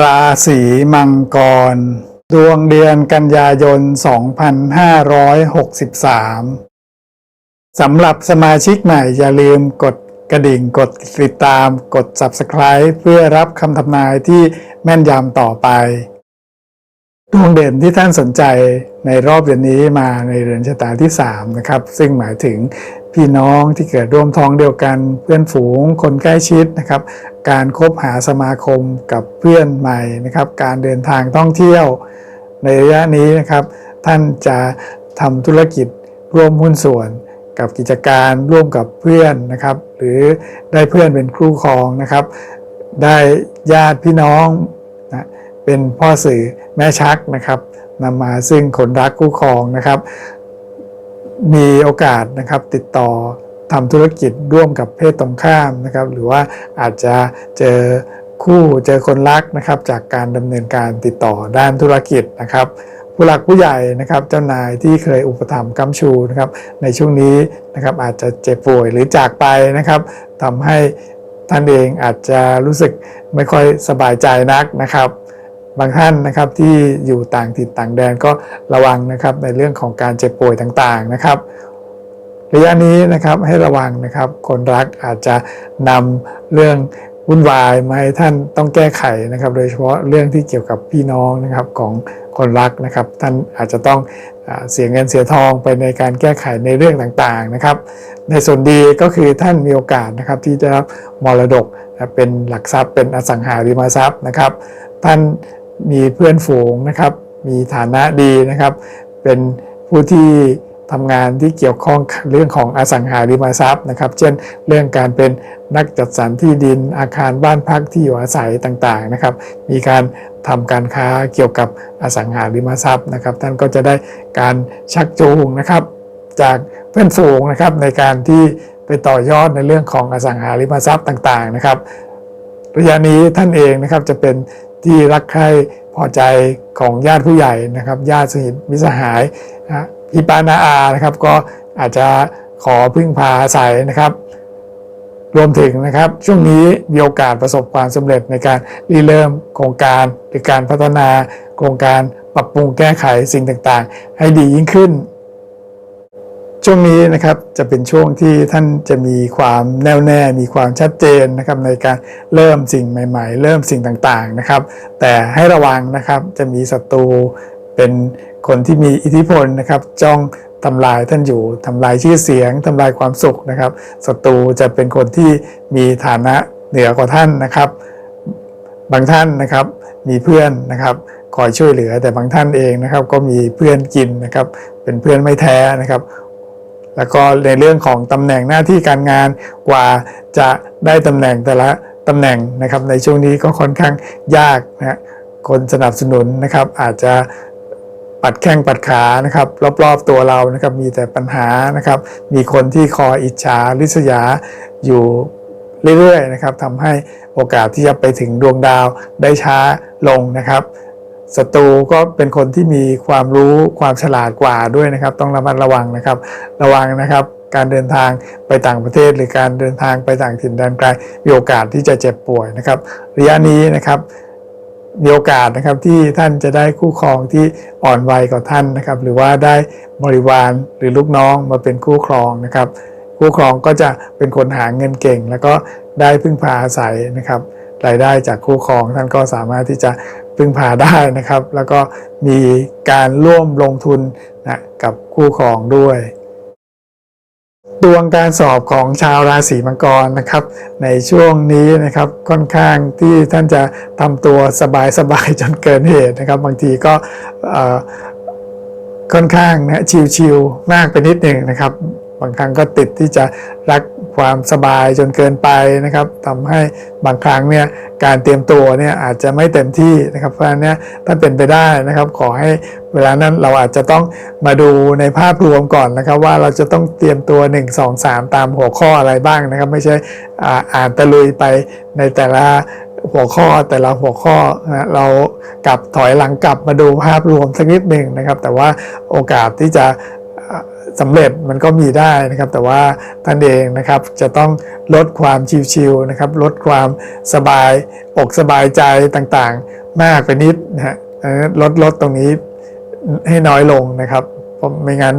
ราศีมังกร ดวงเดือนกันยายน 2563 สำหรับสมาชิกใหม่อย่าลืมกดกระดิ่งกดติดตามกด Subscribe เพื่อรับคำทำนายที่แม่นยำต่อไป ดวงเด่นที่ท่านสนใจในรอบเดือนนี้มาในเรือนชะตาที่ 3 นะครับ ซึ่งหมายถึง พี่น้องที่เกิดร่วมท้องเดียวกันเพื่อนฝูงคนใกล้ชิดนะครับ การคบหาสมาคมกับเพื่อนใหม่นะครับ การเดินทางท่องเที่ยวในระยะนี้นะครับ ท่านจะทำธุรกิจร่วมหุ้นส่วน กับกิจการร่วมกับเพื่อนนะครับ หรือได้เพื่อนเป็นคู่ครองนะครับ ได้ญาติพี่น้องนะเป็นพ่อสื่อแม่ชักนะครับนำมาซึ่งคนรักคู่ครองนะครับ มีโอกาสนะครับติดต่อทำธุรกิจร่วมกับเพศตรงข้ามนะครับ หรือว่าอาจจะเจอคู่เจอคนรักนะครับจากการดำเนินการติดต่อด้านธุรกิจนะครับผู้หลักผู้ใหญ่นะครับเจ้านายที่เคยอุปถัมภ์กำชูนะครับในช่วงนี้นะครับอาจจะเจ็บป่วยหรือจากไปนะครับทำให้ท่านเองอาจจะรู้สึกไม่ค่อยสบายใจนักนะครับ บางท่านนะครับที่อยู่ต่างถิ่นต่างแดนก็ระวังนะครับในเรื่องของการเจ็บป่วยต่างๆนะครับระยะนี้นะครับให้ระวังนะครับคนรักอาจจะนำเรื่องวุ่นวายมาให้ท่านต้องแก้ไขนะครับ โดยเฉพาะเรื่องที่เกี่ยวกับพี่น้องนะครับของคนรักนะครับ ท่านอาจจะต้องเสียเงินเสียทองไปในการแก้ไขในเรื่องต่างๆนะครับ ในส่วนดีก็คือท่านมีโอกาสนะครับที่จะรับมรดกเป็นหลักทรัพย์เป็นอสังหาริมทรัพย์นะครับ ท่าน มีเพื่อนฝูงนะครับ มีฐานะดีนะครับ เป็นผู้ที่ทำงานที่เกี่ยวข้องเรื่องของอสังหาริมทรัพย์นะครับ เช่น เรื่องการเป็นนักจัดสรรที่ดินอาคารบ้านพักที่อยู่อาศัยต่างๆนะครับ มีการทำการค้าเกี่ยวกับอสังหาริมทรัพย์นะครับ ท่านก็จะได้การชักจูงนะครับ จากเพื่อนฝูงนะครับในการที่ไปต่อยอดในเรื่องของอสังหาริมทรัพย์ต่างๆนะครับระยะนี้ท่านเองนะครับจะเป็นที่รักใคร่พอใจของญาติผู้ใหญ่นะครับญาติสนิทมิสหายนะพี่ปานาอานะครับ ก็อาจจะขอพึ่งพาอาศัยนะครับ รวมถึงนะครับ ช่วงนี้มีโอกาสประสบความสำเร็จในการริเริ่มโครงการหรือการพัฒนาโครงการปรับปรุงแก้ไขสิ่งต่างๆ ให้ดียิ่งขึ้น ช่วงนี้นะครับจะเป็นช่วงที่ท่านจะมีความแน่วแน่มีความชัดเจนนะครับในการเริ่มสิ่งใหม่ ๆ เริ่มสิ่งต่างๆนะครับ แต่ให้ระวังนะครับจะมีศัตรูเป็นคนที่มีอิทธิพลนะครับจ้องทำลายท่านอยู่ทำลายชื่อเสียงทำลายความสุขนะครับศัตรูจะเป็นคนที่มีฐานะเหนือกว่าท่านนะครับ บางท่านนะครับมีเพื่อนนะครับคอยช่วยเหลือแต่บางท่านเองนะครับ ก็มีเพื่อนกินนะครับ เป็นเพื่อนไม่แท้นะครับ แล้วก็ในเรื่องของตำแหน่งหน้าที่การงานกว่าจะได้ตำแหน่งแต่ละตำแหน่งนะครับ ในช่วงนี้ก็ค่อนข้างยากนะฮะคนสนับสนุนนะครับอาจจะปัดแข้งปัดขานะครับรอบๆตัวเรานะครับมีแต่ปัญหานะครับ มีคนที่คอยอิจฉาริษยาอยู่เรื่อยๆนะครับทำให้โอกาสที่จะไปถึงดวงดาวได้ช้าลงนะครับ ศัตรูก็เป็นคนที่มีความรู้ความฉลาดกว่าด้วยนะครับ ต้องระมัดระวังนะครับ ระวังนะครับ การเดินทางไปต่างประเทศ หรือการเดินทางไปต่างถิ่นแดนไกลมีโอกาสที่จะเจ็บป่วยนะครับระยะนี้นะครับมีโอกาสนะครับที่ท่านจะได้คู่ครองที่อ่อนวัยกว่าท่านนะครับ หรือว่าได้บริวารหรือลูกน้องมาเป็นคู่ครองนะครับ คู่ครองก็จะเป็นคนหาเงินเก่ง แล้วก็ได้พึ่งพาอาศัยนะครับ รายได้จากคู่ครอง ท่านก็สามารถที่จะพึ่งพาได้นะครับ แล้วก็มีการร่วมลงทุนนะกับคู่ครองด้วยดวงการสอบของชาวราศีมังกรนะครับ ในช่วงนี้นะครับค่อนข้างที่ท่านจะทำตัวสบายๆจนเกินเหตุนะครับ บางทีก็ค่อนข้างนะชิวๆมากไปนิดหนึ่งนะครับ บางครั้งก็ติดที่จะรัก ความสบายจนเกินไปนะครับทำให้บางครั้งเนี่ยการเตรียมตัวเนี่ยอาจจะไม่เต็มที่นะครับ เพราะฉะนั้นเนี่ยถ้าเป็นไปได้นะครับขอให้เวลานั้นเราอาจจะต้องมาดูในภาพรวมก่อนนะครับ ว่าเราจะต้องเตรียมตัว 1 2 3 ตามหัวข้ออะไรบ้างนะครับ ไม่ใช่อ่านตะลุยไปในแต่ละหัวข้อแต่ละหัวข้อนะเรากลับถอยหลังกลับมาดูภาพรวมสักนิดหนึ่งนะครับ แต่ว่าโอกาสที่จะ สำเร็จมันก็มีได้นะครับ แต่ว่าท่านเองนะครับจะต้องลดความชิวๆนะครับ ลดความสบายอกสบายใจต่างๆ มากไปนิดนะฮะลดลดตรงนี้ให้น้อยลงนะครับเพราะไม่งั้น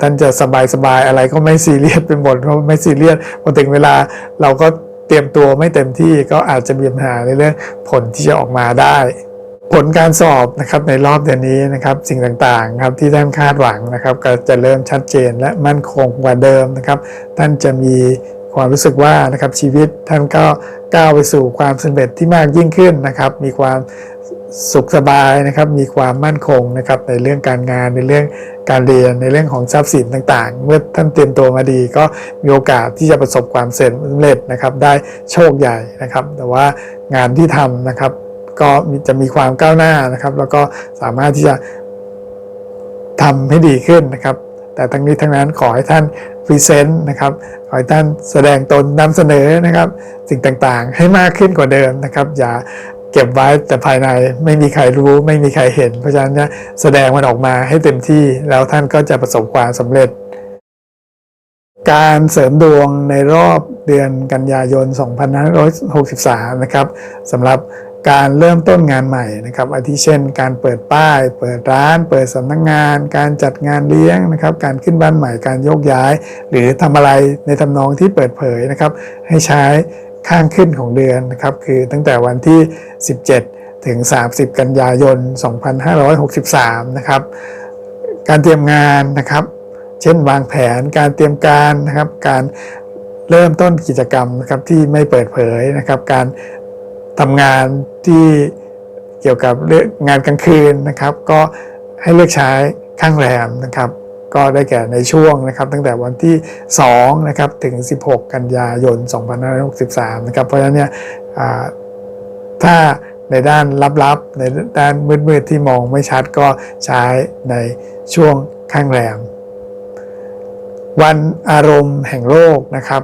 ท่านจะสบายๆอะไรก็ไม่ซีเรียสเป็นหมดเพราะไม่ซีเรียสพอถึงเวลาเราก็เตรียมตัวไม่เต็มที่ก็อาจจะมีปัญหาในเรื่องผลที่จะออกมาได้ ผลการสอบนะครับในรอบเดือนนี้นะครับสิ่งต่างๆครับที่ท่านคาดหวังนะครับก็จะเริ่มชัดเจนและมั่นคงกว่าเดิมนะครับ ท่านจะมีความรู้สึกว่านะครับชีวิตท่านก็ก้าวไปสู่ความสำเร็จที่มากยิ่งขึ้นนะครับ มีความสุขสบายนะครับ มีความมั่นคงนะครับในเรื่องการงานในเรื่องการเรียนในเรื่องของทรัพย์สินต่างๆ เมื่อท่านเตรียมตัวมาดีก็มีโอกาสที่จะประสบความสำเร็จนะครับ ได้โชคใหญ่นะครับ แต่ว่างานที่ทำนะครับ ก็จะมีความก้าวหน้านะครับ แล้วก็สามารถที่จะทำให้ดีขึ้นนะครับ แต่ทั้งนี้ทั้งนั้นขอให้ท่านพรีเซนต์นะครับ ขอให้ท่านแสดงตนนำเสนอนะครับ สิ่งต่างๆ ให้มากขึ้นกว่าเดิมนะครับ อย่าเก็บไว้แต่ภายในไม่มีใครรู้ไม่มีใครเห็น เพราะฉะนั้นแสดงมันออกมาให้เต็มที่แล้วท่านก็จะประสบความสำเร็จการเสริมดวงในรอบเดือนกันยายน 2563 นะครับสำหรับ การเริ่มต้นงานใหม่นะครับอาทิเช่น การเปิดป้าย เปิดร้าน เปิดสำนักงงาน การจัดงานเลี้ยงนะครับ การขึ้นบ้านใหม่การโยกย้าย หรือทำอะไรในทำนองที่เปิดเผยนะครับ ให้ใช้ข้างขึ้นของเดือนนะครับคือตั้งแต่วันที่ 17 ถึง 30 กันยายน 2563 นะครับ การเตรียมงานนะครับ เช่นวางแผนการเตรียมการนะครับ การเริ่มต้นกิจกรรมนะครับที่ไม่เปิดเผยนะครับ การ ทำงานที่เกี่ยวกับเรื่องงานกลางคืนนะครับ ก็ให้เลือกใช้ข้างแรมนะครับ ก็ได้แก่ในช่วงนะครับ ตั้งแต่วันที่2นะครับถึง 16 กันยายน 2563 นะครับ เพราะฉะนั้นเนี่ยถ้าในด้านลับๆ ในด้านมืดๆที่มองไม่ชัดก็ใช้ในช่วงข้างแรม วันอารมณ์แห่งโลกนะครับ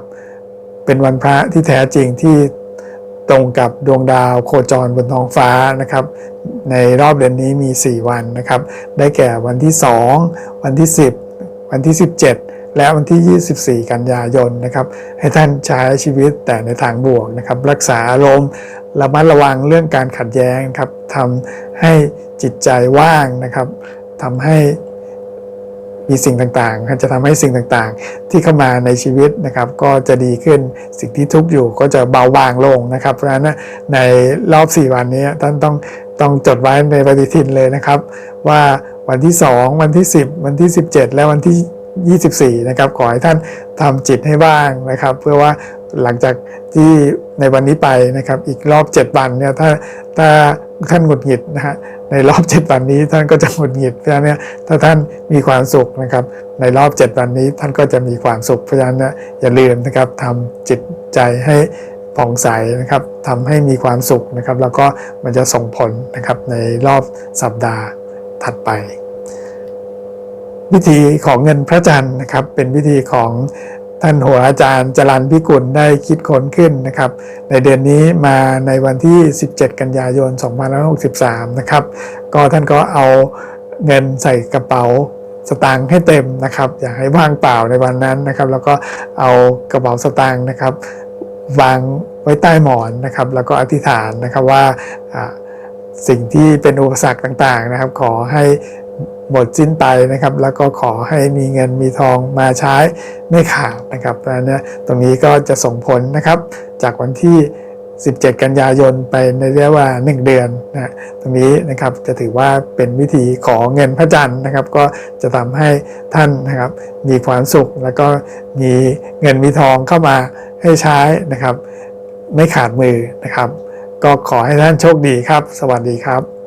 เป็นวันพระที่แท้จริงที่ ตรงกับดวงดาวโคจรบนท้องฟ้านะครับ ในรอบเดือนนี้มี 4 วันนะครับ ได้แก่วันที่ 2 วันที่ 10 วันที่ 17 และวันที่ 24 กันยายนนะครับ ให้ท่านใช้ชีวิตแต่ในทางบวกนะครับ รักษาอารมณ์ระมัดระวังเรื่องการขัดแย้งครับทำให้จิตใจว่างนะครับทำให้ มีสิ่งต่างๆ จะทำให้สิ่งต่างๆ ที่เข้ามาในชีวิตนะครับ ก็จะดีขึ้นสิ่งที่ทุกข์อยู่ก็จะเบาบางลงนะครับ เพราะฉะนั้นในรอบ 4 วันนี้ท่านต้องต้องจดไว้ในปฏิทินเลยนะครับ ว่าวันที่ 2 วันที่ 10 วันที่ 17 และวันที่ 24 นะครับ ขอให้ท่านทำจิตให้ว่างนะครับ เพื่อว่าหลังจากที่ในวันนี้ไปนะครับ อีกรอบ 7 วันเนี่ยถ้าถ้าท่านหงุดหงิดนะฮะ ในรอบ7วันนี้ท่านก็จะหงุดหงิดเพราะฉะนั้นเนี่ยถ้าท่านมีความสุขนะครับ ในรอบ7วันนี้ท่านก็จะมีความสุขเพราะฉะนั้นเนี่ยอย่าลืมนะครับทำจิตใจให้ผ่องใสนะครับทำให้มีความสุขนะครับ แล้วก็มันจะส่งผลนะครับในรอบสัปดาห์ถัดไป วิธีของเงินพระจันทร์นะครับเป็นวิธีของ ท่านหัวอาจารย์จรันพิกุลได้คิดค้นขึ้นนะครับ ในเดือนนี้มาในวันที่ 17 กันยายน 2563 นะครับ ก็ท่านก็เอาเงินใส่กระเป๋าสตางค์ให้เต็มนะครับ อย่าให้ว่างเปล่าในวันนั้นนะครับ แล้วก็เอากระเป๋าสตางค์นะครับ วางไว้ใต้หมอนนะครับ แล้วก็อธิษฐานนะครับว่าสิ่งที่เป็นอุปสรรคต่างๆนะครับ ขอให้ หมดสิ้นไปนะครับ แล้วก็ขอให้มีเงินมีทองมาใช้ไม่ขาดนะครับเพราะนั้นเนี่ยตรงนี้ก็จะส่งผลนะครับ จากวันที่ 17 กันยายนไปในเระยะเวลา1 เดือนนะตรงนี้นะครับจะถือว่าเป็นวิธีขอเงินพระจันทร์นะครับ ก็จะทำให้ท่านนะครับมีความสุขแล้วก็มีเงินมีทองเข้ามาให้ใช้นะครับ ไม่ขาดมือนะครับ ก็ขอให้ท่านโชคดีครับ สวัสดีครับ